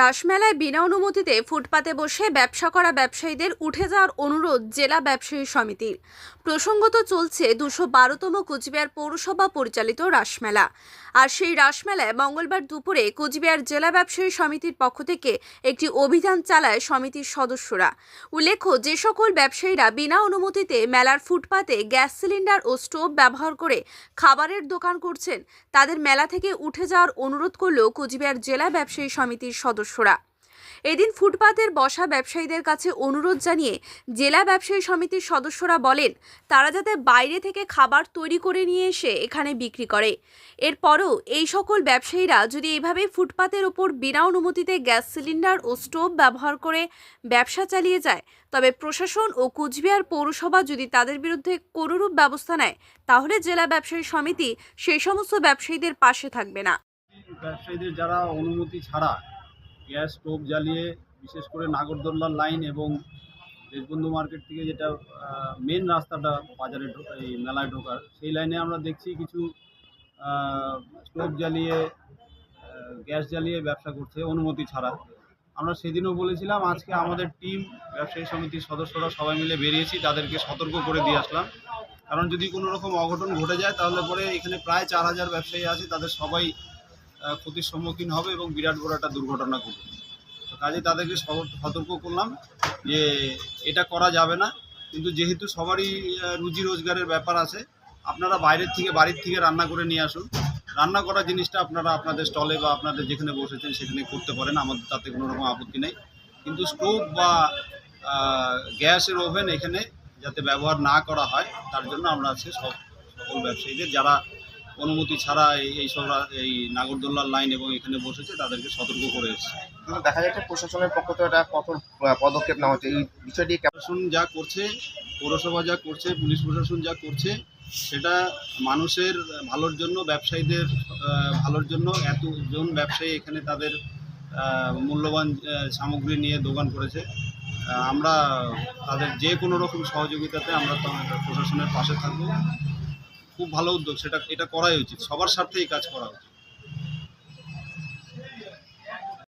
রাসমেলায় বিনা অনুমতিতে ফুটপাতে বসে ব্যবসা করা ব্যবসায়ীদের উঠে যাওয়ার অনুরোধ জেলা ব্যবসায়ী সমিতির। প্রসঙ্গত চলছে দুশো বারোতম কোচবিহার পৌরসভা পরিচালিত রাসমেলা। আর সেই রাসমেলায় মঙ্গলবার দুপুরে কোচবিহার জেলা ব্যবসায়ী সমিতির পক্ষ থেকে একটি অভিযান চালায় সমিতির সদস্যরা। উল্লেখ্য, যে সকল ব্যবসায়ীরা বিনা অনুমতিতে মেলার ফুটপাতে গ্যাস সিলিন্ডার ও স্টোভ ব্যবহার করে খাবারের দোকান করছেন, তাদের মেলা থেকে উঠে যাওয়ার অনুরোধ করল কোচবিহার জেলা ব্যবসায়ী সমিতির সদস্যরা। এদিন ফুটপাতের বসা ব্যবসায়ীদের কাছে অনুরোধ জানিয়ে জেলা ব্যবসায়ী সমিতির সদস্যরা বলেন, তারা যাতে বাইরে থেকে খাবার তৈরি করে নিয়ে এসে এখানে বিক্রি করে। এরপরও এই সকল ব্যবসায়ীরা যদি এভাবে ফুটপাতের ওপর বিনা অনুমতিতে গ্যাস সিলিন্ডার ও স্টোভ ব্যবহার করে ব্যবসা চালিয়ে যায়, তবে প্রশাসন ও কুচবিহার পৌরসভা যদি তাদের বিরুদ্ধে কোনোরূপ ব্যবস্থা নেয়, তাহলে জেলা ব্যবসায়ী সমিতি সেই সমস্ত ব্যবসায়ীদের পাশে থাকবে না। ব্যবসায়ীদের যারা অনুমতি ছাড়া গ্যাস, স্টোভ জ্বালিয়ে বিশেষ করে নাগরদোল্লার লাইন এবং দেশবন্ধু মার্কেট থেকে যেটা মেন রাস্তাটা বাজারে এই মেলায় ঢোকার, সেই লাইনে আমরা দেখছি কিছু স্টোভ জ্বালিয়ে গ্যাস জ্বালিয়ে ব্যবসা করছে অনুমতি ছাড়া। আমরা সেদিনও বলেছিলাম, আজকে আমাদের টিম ব্যবসায়ী সমিতির সদস্যরা সবাই মিলে বেরিয়েছি, তাদেরকে সতর্ক করে দিয়ে আসলাম। কারণ যদি কোনো রকম অঘটন ঘটে যায়, তাহলে পরে এখানে প্রায় চার হাজার ব্যবসায়ী আছে, তাদের সবাই ক্ষতির সম্মুখীন হবে এবং বিরাট বড় একটা দুর্ঘটনা ঘটবে। তো কাজে তাদেরকে সতর্ক করলাম যে এটা করা যাবে না। কিন্তু যেহেতু সবারই রুজি রোজগারের ব্যাপার আছে, আপনারা বাইরের থেকে, বাড়ির থেকে রান্না করে নিয়ে আসুন। রান্না করা জিনিসটা আপনারা আপনাদের স্টলে বা আপনাদের যেখানে বসেছেন সেখানে করতে পারেন আমাদের তাতে কোনো রকম আপত্তি নেই। কিন্তু স্টোভ বা গ্যাসের ওভেন এখানে যাতে ব্যবহার না করা হয়, তার জন্য আমরা আজকে সব সকল ব্যবসায়ীদের, যারা অনুমতি ছাড়া এই এইসব এই নাগরদোল্লার লাইন এবং এখানে বসেছে তাদেরকে সতর্ক করে এসেছে। কিন্তু দেখা যাচ্ছে প্রশাসনের পক্ষ থেকে একটা কঠোর পদক্ষেপ নেওয়া হচ্ছে। এই বিষয়টি প্রশাসন যা করছে পৌরসভা যা করছে পুলিশ প্রশাসন যা করছে সেটা মানুষের ভালোর জন্য ব্যবসায়ীদের ভালোর জন্য এতজন ব্যবসায়ী এখানে তাদের মূল্যবান সামগ্রী নিয়ে দোকান করেছে। আমরা তাদের যে কোনো রকম সহযোগিতাতে আমরা প্রশাসনের পাশে থাকব। খুব ভালো উদ্যোগ সেটা এটা করাই উচিত। সবার স্বার্থে এই কাজ করা উচিত।